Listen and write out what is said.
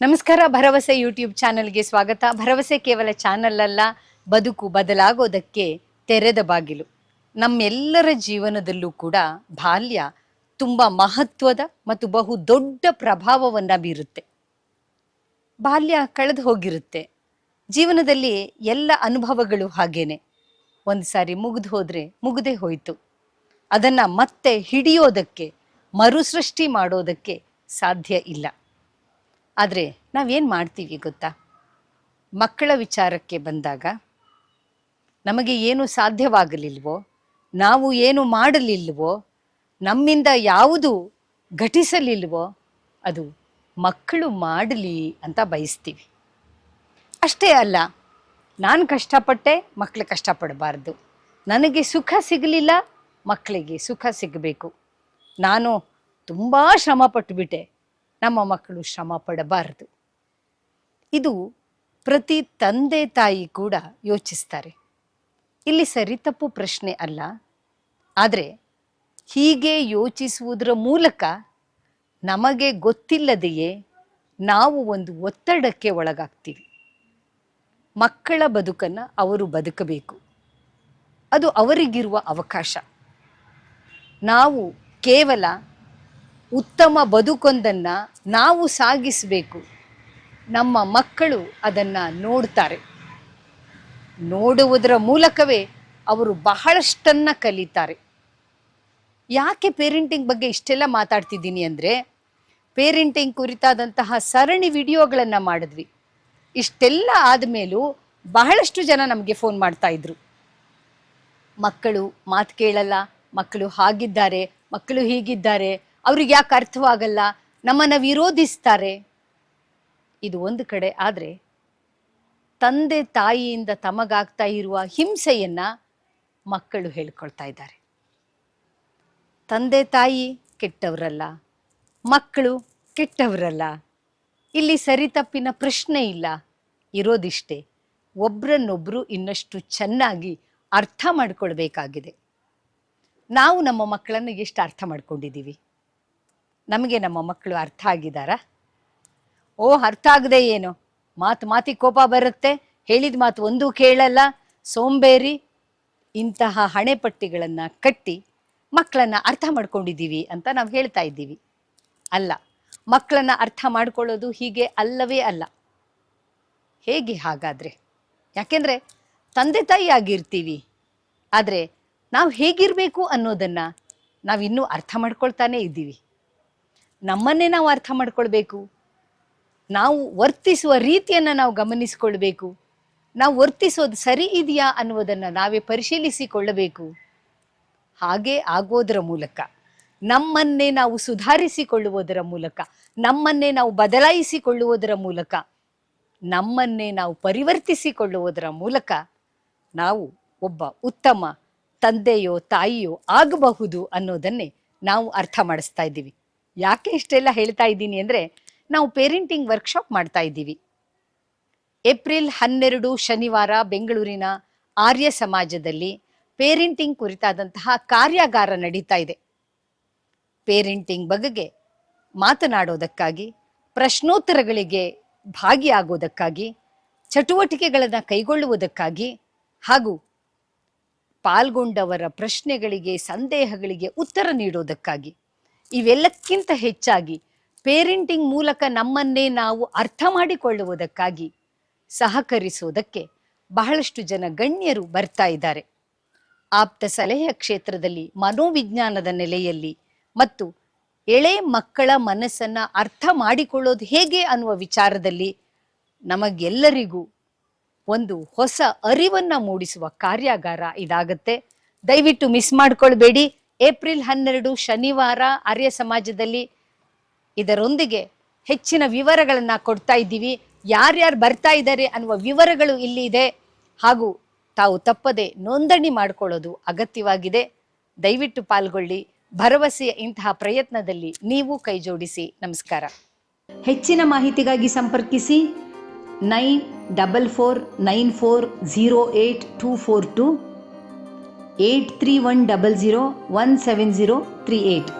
ನಮಸ್ಕಾರ, ಭರವಸೆ ಯೂಟ್ಯೂಬ್ ಚಾನೆಲ್ಗೆ ಸ್ವಾಗತ. ಭರವಸೆ ಕೇವಲ ಚಾನಲ್ ಅಲ್ಲ, ಬದುಕು ಬದಲಾಗೋದಕ್ಕೆ ತೆರೆದ ಬಾಗಿಲು. ನಮ್ಮೆಲ್ಲರ ಜೀವನದಲ್ಲೂ ಕೂಡ ಬಾಲ್ಯ ತುಂಬ ಮಹತ್ವದ ಮತ್ತು ಬಹು ದೊಡ್ಡ ಪ್ರಭಾವವನ್ನು ಬೀರುತ್ತೆ. ಬಾಲ್ಯ ಕಳೆದು ಹೋಗಿರುತ್ತೆ. ಜೀವನದಲ್ಲಿ ಎಲ್ಲ ಅನುಭವಗಳು ಹಾಗೇನೆ. ಒಂದು ಸಾರಿ ಮುಗಿದು ಹೋದರೆ ಮುಗದೆ ಹೋಯಿತು. ಅದನ್ನು ಮತ್ತೆ ಹಿಡಿಯೋದಕ್ಕೆ, ಮರುಸೃಷ್ಟಿ ಮಾಡೋದಕ್ಕೆ ಸಾಧ್ಯ ಇಲ್ಲ. ಆದರೆ ನಾವೇನು ಮಾಡ್ತೀವಿ ಗೊತ್ತಾ? ಮಕ್ಕಳ ವಿಚಾರಕ್ಕೆ ಬಂದಾಗ ನಮಗೆ ಏನು ಸಾಧ್ಯವಾಗಲಿಲ್ವೋ, ನಾವು ಏನು ಮಾಡಲಿಲ್ವೋ, ನಮ್ಮಿಂದ ಯಾವುದು ಘಟಿಸಲಿಲ್ವೋ, ಅದು ಮಕ್ಕಳು ಮಾಡಲಿ ಅಂತ ಬಯಸ್ತೀವಿ. ಅಷ್ಟೇ ಅಲ್ಲ, ನಾನು ಕಷ್ಟಪಟ್ಟೆ ಮಕ್ಕಳು ಕಷ್ಟಪಡಬಾರ್ದು. ನನಗೆ ಸುಖ ಸಿಗಲಿಲ್ಲ ಮಕ್ಕಳಿಗೆ ಸುಖ ಸಿಗಬೇಕು. ನಾನು ತುಂಬ ಶ್ರಮ ಪಟ್ಟುಬಿಟ್ಟೆ ನಮ್ಮ ಮಕ್ಕಳು ಶ್ರಮ ಪಡಬಾರದು. ಇದು ಪ್ರತಿ ತಂದೆ ತಾಯಿ ಕೂಡ ಯೋಚಿಸ್ತಾರೆ. ಇಲ್ಲಿ ಸರಿ ತಪ್ಪು ಪ್ರಶ್ನೆ ಅಲ್ಲ. ಆದರೆ ಹೀಗೆ ಯೋಚಿಸುವುದರ ಮೂಲಕ ನಮಗೆ ಗೊತ್ತಿಲ್ಲದೆಯೇ ನಾವು ಒಂದು ಒತ್ತಡಕ್ಕೆ ಒಳಗಾಗ್ತೀವಿ. ಮಕ್ಕಳ ಬದುಕನ್ನು ಅವರು ಬದುಕಬೇಕು. ಅದು ಅವರಿಗಿರುವ ಅವಕಾಶ. ನಾವು ಕೇವಲ ಉತ್ತಮ ಬದುಕೊಂದನ್ನು ನಾವು ಸಾಗಿಸಬೇಕು. ನಮ್ಮ ಮಕ್ಕಳು ಅದನ್ನು ನೋಡ್ತಾರೆ. ನೋಡುವುದರ ಮೂಲಕವೇ ಅವರು ಬಹಳಷ್ಟನ್ನು ಕಲಿತಾರೆ. ಯಾಕೆ ಪೇರೆಂಟಿಂಗ್ ಬಗ್ಗೆ ಇಷ್ಟೆಲ್ಲ ಮಾತಾಡ್ತಿದ್ದೀನಿ ಅಂದರೆ ಪೇರೆಂಟಿಂಗ್ ಕುರಿತಾದಂತಹ ಸರಣಿ ವಿಡಿಯೋಗಳನ್ನು ಮಾಡಿದ್ವಿ. ಇಷ್ಟೆಲ್ಲ ಆದಮೇಲೂ ಬಹಳಷ್ಟು ಜನ ನಮಗೆ ಫೋನ್ ಮಾಡ್ತಾ ಇದ್ರು. ಮಕ್ಕಳು ಮಾತು ಕೇಳಲ್ಲ, ಮಕ್ಕಳು ಹಾಗಿದ್ದಾರೆ, ಮಕ್ಕಳು ಹೀಗಿದ್ದಾರೆ ಅವ್ರಿಗೆ ಯಾಕೆ ಅರ್ಥವಾಗಲ್ಲ? ನಮ್ಮನ್ನು ವಿರೋಧಿಸ್ತಾರೆ. ಇದು ಒಂದು ಕಡೆ. ಆದರೆ ತಂದೆ ತಾಯಿಯಿಂದ ತಮಗಾಗ್ತಾ ಇರುವ ಹಿಂಸೆಯನ್ನ ಮಕ್ಕಳು ಹೇಳ್ಕೊಳ್ತಾ ಇದ್ದಾರೆ. ತಂದೆ ತಾಯಿ ಕೆಟ್ಟವರಲ್ಲ, ಮಕ್ಕಳು ಕೆಟ್ಟವರಲ್ಲ. ಇಲ್ಲಿ ಸರಿ ತಪ್ಪಿನ ಪ್ರಶ್ನೆ ಇಲ್ಲ. ಇರೋದಿಷ್ಟೇ. ಒಬ್ರನ್ನೊಬ್ರು ಇನ್ನಷ್ಟು ಚೆನ್ನಾಗಿ ಅರ್ಥ ಮಾಡ್ಕೊಳ್ಬೇಕಾಗಿದೆ. ನಾವು ನಮ್ಮ ಮಕ್ಕಳನ್ನು ಎಷ್ಟು ಅರ್ಥ ಮಾಡ್ಕೊಂಡಿದ್ದೀವಿ? ನಮಗೆ ನಮ್ಮ ಮಕ್ಕಳು ಅರ್ಥ ಆಗಿದ್ದಾರಾ? ಓ ಅರ್ಥ ಆಗದೆ ಏನು? ಮಾತು ಮಾತಿಗೆ ಕೋಪ ಬರುತ್ತೆ, ಹೇಳಿದ ಮಾತು ಒಂದೂ ಕೇಳಲ್ಲ, ಸೋಂಬೇರಿ, ಇಂತಹ ಹಣೆಪಟ್ಟಿಗಳನ್ನು ಕಟ್ಟಿ ಮಕ್ಕಳನ್ನು ಅರ್ಥ ಮಾಡ್ಕೊಂಡಿದ್ದೀವಿ ಅಂತ ನಾವು ಹೇಳ್ತಾ ಇದ್ದೀವಿ. ಅಲ್ಲ, ಮಕ್ಕಳನ್ನು ಅರ್ಥ ಮಾಡ್ಕೊಳ್ಳೋದು ಹೀಗೆ ಅಲ್ಲವೇ ಅಲ್ಲ. ಹೇಗೆ ಹಾಗಾದರೆ? ಯಾಕೆಂದರೆ ತಂದೆ ತಾಯಿ ಆಗಿರ್ತೀವಿ, ಆದರೆ ನಾವು ಹೇಗಿರಬೇಕು ಅನ್ನೋದನ್ನು ನಾವಿನ್ನೂ ಅರ್ಥ ಮಾಡ್ಕೊಳ್ತಾನೇ ಇದ್ದೀವಿ. ನಮ್ಮನ್ನೇ ನಾವು ಅರ್ಥ ಮಾಡ್ಕೊಳ್ಬೇಕು. ನಾವು ವರ್ತಿಸುವ ರೀತಿಯನ್ನು ನಾವು ಗಮನಿಸಿಕೊಳ್ಬೇಕು. ನಾವು ವರ್ತಿಸೋದು ಸರಿ ಇದೆಯಾ ಅನ್ನುವುದನ್ನು ನಾವೇ ಪರಿಶೀಲಿಸಿಕೊಳ್ಳಬೇಕು. ಹಾಗೆ ಆಗೋದರ ಮೂಲಕ, ನಮ್ಮನ್ನೇ ನಾವು ಸುಧಾರಿಸಿಕೊಳ್ಳುವುದರ ಮೂಲಕ, ನಮ್ಮನ್ನೇ ನಾವು ಬದಲಾಯಿಸಿಕೊಳ್ಳುವುದರ ಮೂಲಕ, ನಮ್ಮನ್ನೇ ನಾವು ಪರಿವರ್ತಿಸಿಕೊಳ್ಳುವುದರ ಮೂಲಕ ನಾವು ಒಬ್ಬ ಉತ್ತಮ ತಂದೆಯೋ ತಾಯಿಯೋ ಆಗಬಹುದು ಅನ್ನೋದನ್ನೇ ನಾವು ಅರ್ಥ ಮಾಡಿಸ್ತಾ ಇದ್ದೀವಿ. ಯಾಕೆ ಇಷ್ಟೆಲ್ಲ ಹೇಳ್ತಾ ಇದ್ದೀನಿ ಅಂದರೆ ನಾವು ಪೇರೆಂಟಿಂಗ್ ವರ್ಕ್ಶಾಪ್ ಮಾಡ್ತಾ ಇದ್ದೀವಿ. ಏಪ್ರಿಲ್ ಹನ್ನೆರಡು ಶನಿವಾರ ಬೆಂಗಳೂರಿನ ಆರ್ಯ ಸಮಾಜದಲ್ಲಿ ಪೇರೆಂಟಿಂಗ್ ಕುರಿತಾದಂತಹ ಕಾರ್ಯಾಗಾರ ನಡೀತಾ ಇದೆ. ಪೇರೆಂಟಿಂಗ್ ಬಗೆಗೆ ಮಾತನಾಡೋದಕ್ಕಾಗಿ, ಪ್ರಶ್ನೋತ್ತರಗಳಿಗೆ ಭಾಗಿಯಾಗೋದಕ್ಕಾಗಿ, ಚಟುವಟಿಕೆಗಳನ್ನು ಕೈಗೊಳ್ಳುವುದಕ್ಕಾಗಿ ಹಾಗೂ ಪಾಲ್ಗೊಂಡವರ ಪ್ರಶ್ನೆಗಳಿಗೆ, ಸಂದೇಹಗಳಿಗೆ ಉತ್ತರ ನೀಡೋದಕ್ಕಾಗಿ. ಇವೆಲ್ಲಕ್ಕಿಂತ ಹೆಚ್ಚಾಗಿ ಪೇರೆಂಟಿಂಗ್ ಮೂಲಕ ನಮ್ಮನ್ನೇ ನಾವು ಅರ್ಥ ಮಾಡಿಕೊಳ್ಳುವುದಕ್ಕಾಗಿ ಸಹಕರಿಸುವುದಕ್ಕೆ ಬಹಳಷ್ಟು ಜನ ಗಣ್ಯರು ಬರ್ತಾ ಇದ್ದಾರೆ. ಆಪ್ತ ಸಲಹೆಯ ಕ್ಷೇತ್ರದಲ್ಲಿ ಮನೋವಿಜ್ಞಾನದ ನೆಲೆಯಲ್ಲಿ ಮತ್ತು ಎಳೆ ಮಕ್ಕಳ ಮನಸ್ಸನ್ನು ಅರ್ಥ ಮಾಡಿಕೊಳ್ಳೋದು ಹೇಗೆ ಅನ್ನುವ ವಿಚಾರದಲ್ಲಿ ನಮಗೆಲ್ಲರಿಗೂ ಒಂದು ಹೊಸ ಅರಿವನ್ನ ಮೂಡಿಸುವ ಕಾರ್ಯಾಗಾರ ಇದಾಗತ್ತೆ. ದಯವಿಟ್ಟು ಮಿಸ್ ಮಾಡ್ಕೊಳ್ಬೇಡಿ. ಏಪ್ರಿಲ್ ಹನ್ನೆರಡು ಶನಿವಾರ ಆರ್ಯ ಸಮಾಜದಲ್ಲಿ ಇದರೊಂದಿಗೆ ಹೆಚ್ಚಿನ ವಿವರಗಳನ್ನು ಕೊಡ್ತಾ ಇದ್ದೀವಿ. ಯಾರ್ಯಾರು ಬರ್ತಾ ಇದ್ದಾರೆ ಅನ್ನುವ ವಿವರಗಳು ಇಲ್ಲಿ ಇದೆ. ಹಾಗೂ ತಾವು ತಪ್ಪದೆ ನೋಂದಣಿ ಮಾಡಿಕೊಳ್ಳೋದು ಅಗತ್ಯವಾಗಿದೆ. ದಯವಿಟ್ಟು ಪಾಲ್ಗೊಳ್ಳಿ. ಭರವಸೆಯ ಇಂತಹ ಪ್ರಯತ್ನದಲ್ಲಿ ನೀವು ಕೈಜೋಡಿಸಿ. ನಮಸ್ಕಾರ. ಹೆಚ್ಚಿನ ಮಾಹಿತಿಗಾಗಿ ಸಂಪರ್ಕಿಸಿ. Nine double four nine four zero eight two four two. eight three one double zero one seven zero three eight